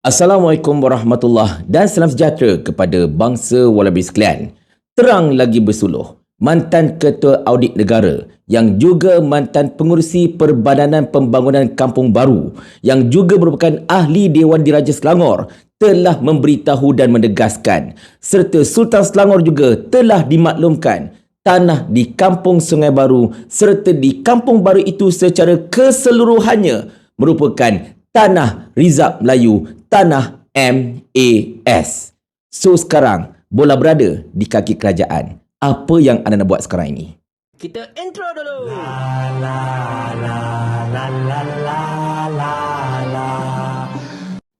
Assalamualaikum warahmatullahi dan salam sejahtera kepada bangsa Wallaby sekalian. Terang lagi bersuluh, mantan Ketua Audit Negara yang juga mantan pengurusi Perbadanan Pembangunan Kampung Baru yang juga merupakan ahli Dewan Diraja Selangor telah memberitahu dan menegaskan serta Sultan Selangor juga telah dimaklumkan tanah di Kampung Sungai Baru serta di Kampung Baru itu secara keseluruhannya merupakan tanah Rizab Melayu tanah MAS. So sekarang bola berada di kaki kerajaan. Apa yang anda nak buat sekarang ini? Kita intro dulu.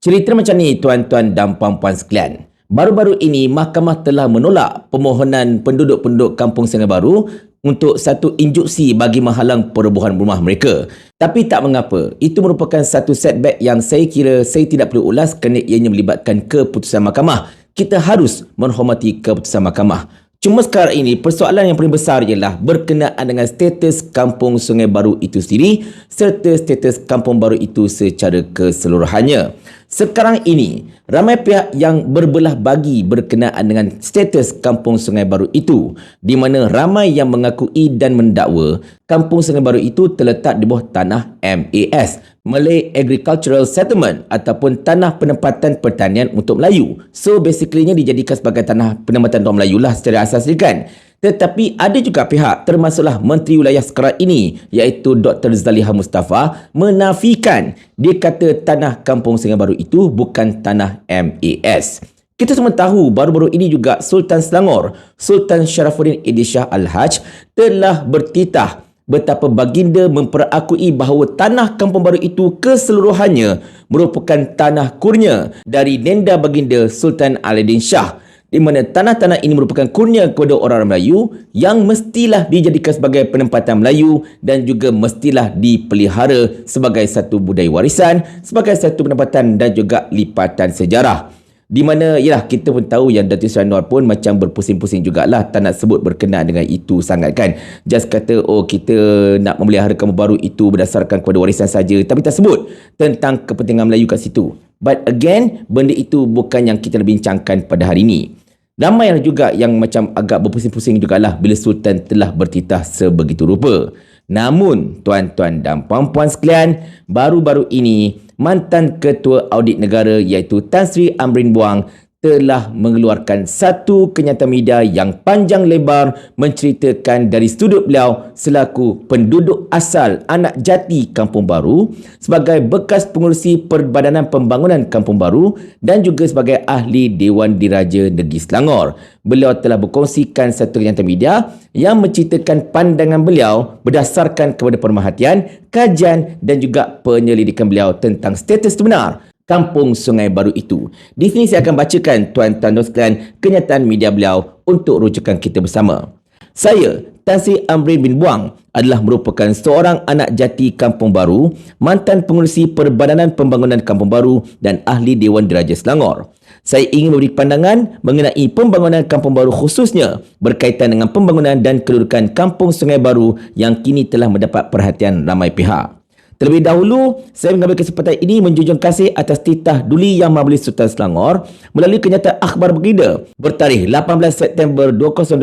Cerita macam ni tuan-tuan dan puan-puan sekalian. Baru-baru ini mahkamah telah menolak permohonan penduduk-penduduk Kampung Sungai Baru untuk satu injuksi bagi menghalang perobohan rumah mereka. Tapi tak mengapa, itu merupakan satu setback yang saya kira saya tidak perlu ulas kerana ianya melibatkan keputusan mahkamah. Kita harus menghormati keputusan mahkamah. Cuma sekarang ini persoalan yang paling besar ialah berkenaan dengan status kampung Sungai Baru itu sendiri serta status kampung baru itu secara keseluruhannya. Sekarang ini, ramai pihak yang berbelah bagi berkenaan dengan status kampung Sungai Baru itu di mana ramai yang mengakui dan mendakwa kampung Sungai Baru itu terletak di bawah tanah MAS Malay Agricultural Settlement ataupun tanah penempatan pertanian untuk Melayu. So basically nya dijadikan sebagai tanah penempatan untuk Melayu lah secara asas kan. Tetapi ada juga pihak termasuklah Menteri Wilayah sekarang ini iaitu Dr. Zaliha Mustafa menafikan dia kata tanah kampung Sungai Baru itu bukan tanah MAS. Kita semua tahu baru-baru ini juga Sultan Selangor, Sultan Sharafuddin Idishah Al-Hajj telah bertitah betapa baginda memperakui bahawa tanah kampung baru itu keseluruhannya merupakan tanah kurnia dari nenda baginda Sultan Aladdin Shah di mana tanah-tanah ini merupakan kurnia kepada orang Melayu yang mestilah dijadikan sebagai penempatan Melayu dan juga mestilah dipelihara sebagai satu budaya warisan, sebagai satu penempatan dan juga lipatan sejarah. Di mana yalah kita pun tahu yang Datuk Seri Anwar pun macam berpusing-pusing jugalah tak nak sebut berkenaan dengan itu sangat kan. Just kata oh kita nak memelihara kamu baru itu berdasarkan kepada warisan saja tapi tak sebut tentang kepentingan Melayu kat situ. But again benda itu bukan yang kita bincangkan pada hari ini. Ramai juga yang macam agak berpusing-pusing jugalah bila Sultan telah bertitah sebegitu rupa. Namun, tuan-tuan dan puan-puan sekalian, baru-baru ini mantan ketua audit negara iaitu Tan Sri Amrin Buang telah mengeluarkan satu kenyataan media yang panjang lebar menceritakan dari sudut beliau selaku penduduk asal anak jati Kampung Baru sebagai bekas pengurusi Perbadanan Pembangunan Kampung Baru dan juga sebagai ahli Dewan Diraja Negeri Selangor. Beliau telah berkongsikan satu kenyataan media yang menceritakan pandangan beliau berdasarkan kepada pemerhatian, kajian dan juga penyelidikan beliau tentang status sebenar Kampung Sungai Baru itu. Di sini saya akan bacakan tuan-tuan dan sekalian kenyataan media beliau untuk rujukan kita bersama. Saya, Tan Sri Amrin bin Buang adalah merupakan seorang anak jati Kampung Baru, mantan pengurusi Perbadanan Pembangunan Kampung Baru dan ahli Dewan Diraja Selangor. Saya ingin memberi pandangan mengenai pembangunan Kampung Baru khususnya berkaitan dengan pembangunan dan kedudukan Kampung Sungai Baru yang kini telah mendapat perhatian ramai pihak. Terlebih dahulu, saya mengambil kesempatan ini menjunjung kasih atas titah Duli Yang Majlis Sultan Selangor melalui kenyataan akhbar bergida bertarikh 18 September 2005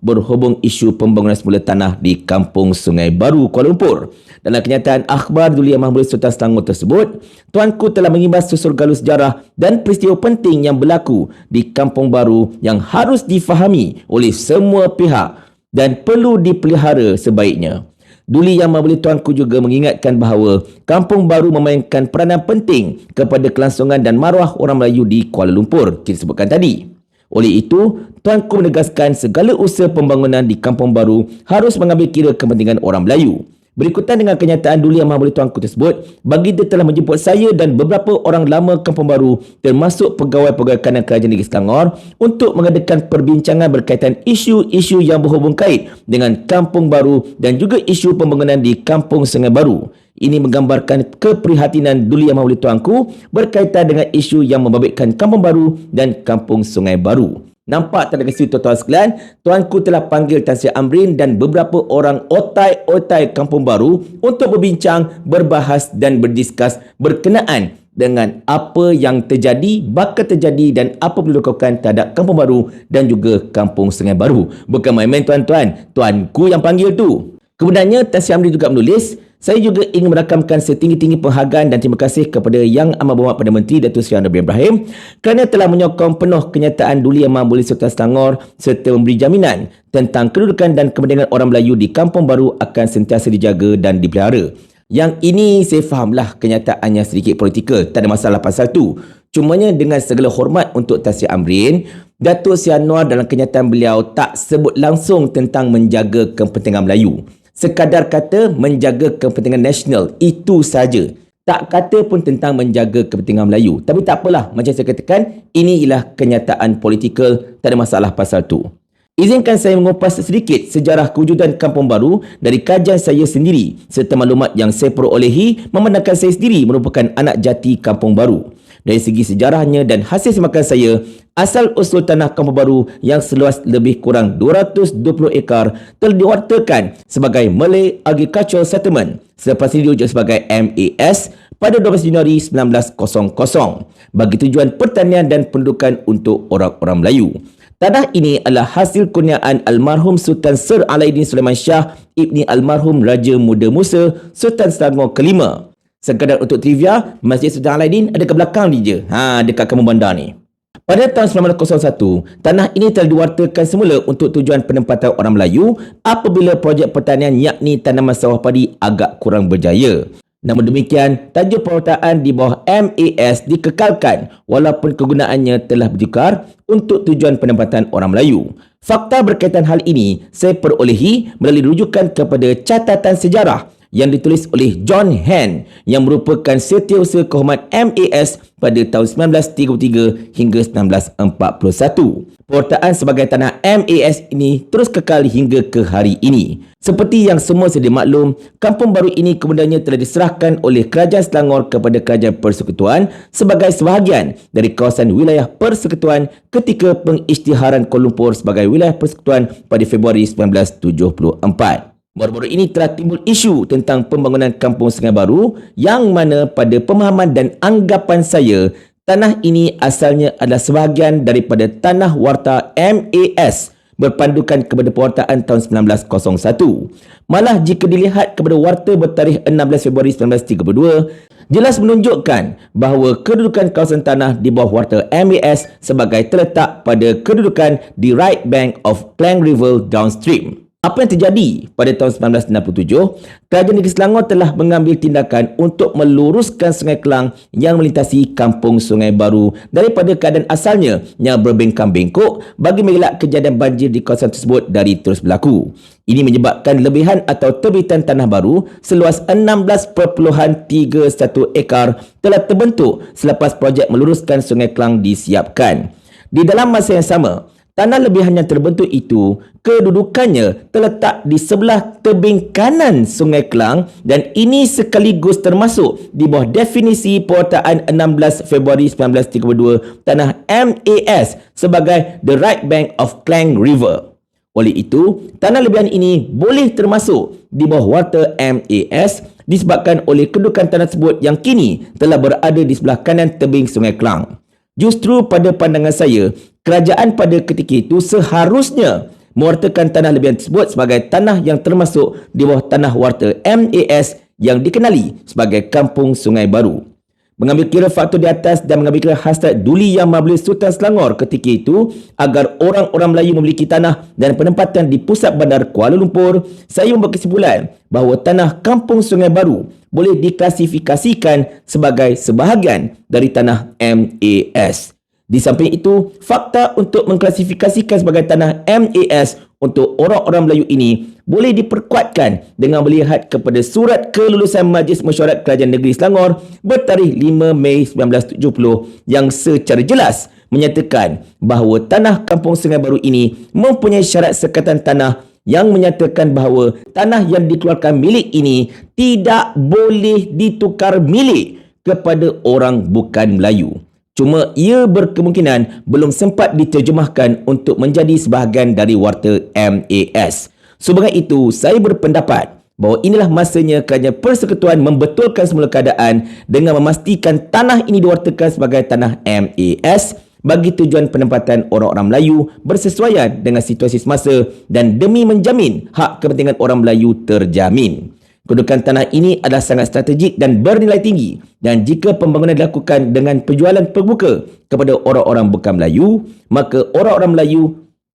berhubung isu pembangunan semula tanah di Kampung Sungai Baru, Kuala Lumpur. Dalam kenyataan akhbar Duli Yang Majlis Sultan Selangor tersebut, Tuanku telah mengimbas susur galus sejarah dan peristiwa penting yang berlaku di Kampung Baru yang harus difahami oleh semua pihak dan perlu dipelihara sebaiknya. Duli Yang Mahmuli Tuanku juga mengingatkan bahawa kampung baru memainkan peranan penting kepada kelangsungan dan maruah orang Melayu di Kuala Lumpur, kita sebutkan tadi. Oleh itu, Tuanku menegaskan segala usaha pembangunan di kampung baru harus mengambil kira kepentingan orang Melayu. Berikutan dengan kenyataan Duli Yang Maha Tuanku tersebut, Baginda telah menjemput saya dan beberapa orang lama kampung baru termasuk pegawai-pegawai kanan kerajaan negeri Selangor untuk mengadakan perbincangan berkaitan isu-isu yang berhubung kait dengan kampung baru dan juga isu pembangunan di kampung Sungai Baru. Ini menggambarkan keprihatinan Duli Yang Maha Tuanku berkaitan dengan isu yang membabitkan kampung baru dan kampung Sungai Baru. Nampak tak ada situ tuan-tuan sekalian? Tuanku telah panggil Tan Sri Amrin dan beberapa orang otai-otai kampung baru untuk berbincang, berbahas dan berdiskus berkenaan dengan apa yang terjadi, bakal terjadi dan apa perlu dilakukan terhadap Kampung Baru dan juga Kampung Sungai Baru. Bukan main-main tuan-tuan, tuanku yang panggil tu. Kemudiannya, Tan Sri Amri juga menulis, saya juga ingin merakamkan setinggi-tinggi penghargaan dan terima kasih kepada Yang Amat Berhormat Perdana Menteri Datuk Seri Anwar Ibrahim kerana telah menyokong penuh kenyataan Duli Aman Boleh Sultan Selangor serta memberi jaminan tentang kedudukan dan kepentingan orang Melayu di Kampung Baru akan sentiasa dijaga dan dipelihara. Yang ini saya fahamlah kenyataannya sedikit politikal, tak ada masalah pasal tu. Cumanya dengan segala hormat untuk Tan Sri Amrin, Datuk Seri Anwar dalam kenyataan beliau tak sebut langsung tentang menjaga kepentingan Melayu sekadar kata menjaga kepentingan nasional itu saja. Tak kata pun tentang menjaga kepentingan Melayu. Tapi tak apalah macam saya katakan ini ialah kenyataan politikal tak ada masalah pasal tu. Izinkan saya mengupas sedikit sejarah kewujudan Kampung Baru dari kajian saya sendiri serta maklumat yang saya perolehi memandangkan saya sendiri merupakan anak jati Kampung Baru. Dari segi sejarahnya dan hasil semakan saya, asal usul tanah Kampung Baru yang seluas lebih kurang 220 ekar telah diwartakan sebagai Malay Agricultural Settlement selepas ini diujuk sebagai MAS pada 12 Januari 1900 bagi tujuan pertanian dan pendudukan untuk orang-orang Melayu. Tanah ini adalah hasil kurniaan almarhum Sultan Sir Alauddin Sulaiman Shah ibni almarhum Raja Muda Musa Sultan Selangor kelima. Sekadar untuk trivia, Masjid Sultan Alauddin ada ke belakang ni je. Ha, dekat kampung bandar ni. Pada tahun 1901, tanah ini telah diwartakan semula untuk tujuan penempatan orang Melayu apabila projek pertanian yakni tanaman sawah padi agak kurang berjaya. Namun demikian, tajuk perwataan di bawah MAS dikekalkan walaupun kegunaannya telah bertukar untuk tujuan penempatan orang Melayu. Fakta berkaitan hal ini saya perolehi melalui rujukan kepada catatan sejarah yang ditulis oleh John Hand yang merupakan setiausaha kehormat MAS pada tahun 1933 hingga 1941. Pewartaan sebagai tanah MAS ini terus kekal hingga ke hari ini. Seperti yang semua sedia maklum, kampung baru ini kemudiannya telah diserahkan oleh Kerajaan Selangor kepada Kerajaan Persekutuan sebagai sebahagian dari kawasan wilayah Persekutuan ketika pengisytiharan Kuala Lumpur sebagai wilayah Persekutuan pada Februari 1974. Baru-baru ini telah timbul isu tentang pembangunan kampung Sungai Baru yang mana pada pemahaman dan anggapan saya Tanah ini asalnya adalah sebahagian daripada tanah warta MAS berpandukan kepada pewartaan tahun 1901. Malah jika dilihat kepada warta bertarikh 16 Februari 1932, jelas menunjukkan bahawa kedudukan kawasan tanah di bawah warta MAS sebagai terletak pada kedudukan di right bank of Klang River downstream. Apa yang terjadi pada tahun 1967, Kerajaan Negeri Selangor telah mengambil tindakan untuk meluruskan Sungai Kelang yang melintasi kampung Sungai Baru daripada keadaan asalnya yang berbengkang-bengkok bagi mengelak kejadian banjir di kawasan tersebut dari terus berlaku. Ini menyebabkan lebihan atau terbitan tanah baru seluas 16.31 ekar telah terbentuk selepas projek meluruskan Sungai Kelang disiapkan. Di dalam masa yang sama, Tanah lebihan yang terbentuk itu kedudukannya terletak di sebelah tebing kanan Sungai Kelang dan ini sekaligus termasuk di bawah definisi pewartaan 16 Februari 1932 tanah MAS sebagai the right bank of Klang River. Oleh itu, tanah lebihan ini boleh termasuk di bawah warta MAS disebabkan oleh kedudukan tanah tersebut yang kini telah berada di sebelah kanan tebing Sungai Kelang. Justru pada pandangan saya, kerajaan pada ketika itu seharusnya mewartakan tanah lebihan tersebut sebagai tanah yang termasuk di bawah tanah warta MAS yang dikenali sebagai Kampung Sungai Baru. Mengambil kira faktor di atas dan mengambil kira hasrat Duli Yang Mabli Sultan Selangor ketika itu agar orang-orang Melayu memiliki tanah dan penempatan di pusat bandar Kuala Lumpur, saya membuat kesimpulan bahawa tanah Kampung Sungai Baru boleh diklasifikasikan sebagai sebahagian dari tanah MAS. Di samping itu, fakta untuk mengklasifikasikan sebagai tanah MAS untuk orang-orang Melayu ini boleh diperkuatkan dengan melihat kepada surat kelulusan Majlis Mesyuarat Kerajaan Negeri Selangor bertarikh 5 Mei 1970 yang secara jelas menyatakan bahawa tanah Kampung Sungai Baru ini mempunyai syarat sekatan tanah yang menyatakan bahawa tanah yang dikeluarkan milik ini tidak boleh ditukar milik kepada orang bukan Melayu. Cuma ia berkemungkinan belum sempat diterjemahkan untuk menjadi sebahagian dari warta MAS. Sebagai itu, saya berpendapat bahawa inilah masanya kerajaan persekutuan membetulkan semula keadaan dengan memastikan tanah ini diwartakan sebagai tanah MAS bagi tujuan penempatan orang-orang Melayu bersesuaian dengan situasi semasa dan demi menjamin hak kepentingan orang Melayu terjamin. Kedudukan tanah ini adalah sangat strategik dan bernilai tinggi dan jika pembangunan dilakukan dengan penjualan terbuka kepada orang-orang bukan Melayu, maka orang-orang Melayu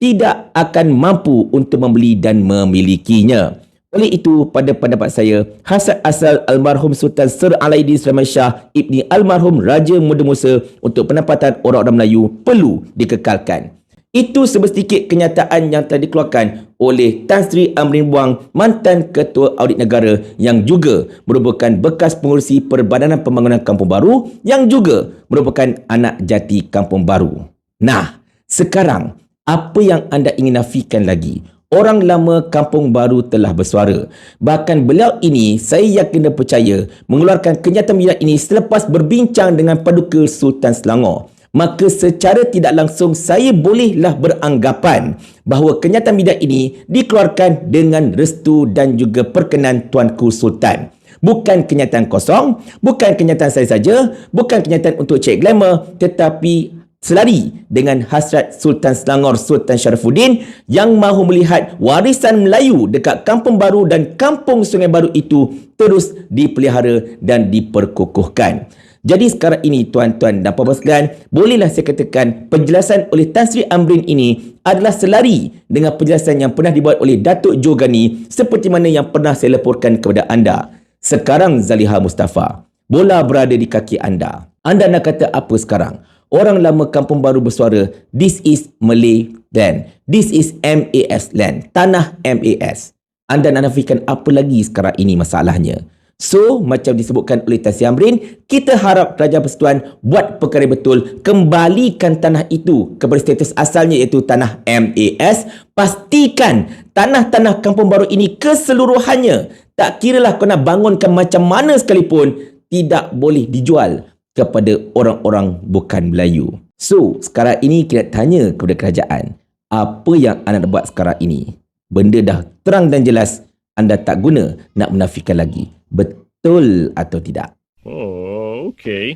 tidak akan mampu untuk membeli dan memilikinya. Oleh itu, pada pendapat saya, hasad asal almarhum Sultan Sir Alaidin Sulaiman Shah Ibni almarhum Raja Muda Musa untuk pendapatan orang-orang Melayu perlu dikekalkan. Itu sedikit kenyataan yang telah dikeluarkan oleh Tan Sri Amrin Buang, mantan Ketua Audit Negara yang juga merupakan bekas pengurusi Perbadanan Pembangunan Kampung Baru yang juga merupakan anak jati Kampung Baru. Nah, sekarang apa yang anda ingin nafikan lagi? Orang lama kampung baru telah bersuara. Bahkan beliau ini saya yakin dan percaya mengeluarkan kenyataan ini selepas berbincang dengan Paduka Sultan Selangor. Maka secara tidak langsung saya bolehlah beranggapan bahawa kenyataan bidang ini dikeluarkan dengan restu dan juga perkenan Tuanku Sultan. Bukan kenyataan kosong, bukan kenyataan saya saja, bukan kenyataan untuk cek glamour tetapi selari dengan hasrat Sultan Selangor Sultan Syarifuddin yang mahu melihat warisan Melayu dekat Kampung Baru dan Kampung Sungai Baru itu terus dipelihara dan diperkukuhkan. Jadi sekarang ini tuan-tuan dan puan-puan sekalian, bolehlah saya katakan penjelasan oleh Tan Sri Amrin ini adalah selari dengan penjelasan yang pernah dibuat oleh Datuk Jogani seperti mana yang pernah saya laporkan kepada anda. Sekarang Zaliha Mustafa, bola berada di kaki anda. Anda nak kata apa sekarang? orang lama kampung baru bersuara, this is Malay land. This is MAS land. Tanah MAS. Anda nak nafikan apa lagi sekarang ini masalahnya? So, macam disebutkan oleh Tan Amrin, kita harap Kerajaan Persekutuan buat perkara betul, kembalikan tanah itu kepada status asalnya iaitu tanah MAS. Pastikan tanah-tanah kampung baru ini keseluruhannya, tak kiralah kau nak bangunkan macam mana sekalipun, tidak boleh dijual kepada orang-orang bukan Melayu. So, sekarang ini kita tanya kepada kerajaan, apa yang anda buat sekarang ini? Benda dah terang dan jelas, anda tak guna nak menafikan lagi. Betul atau tidak? Oh, okay.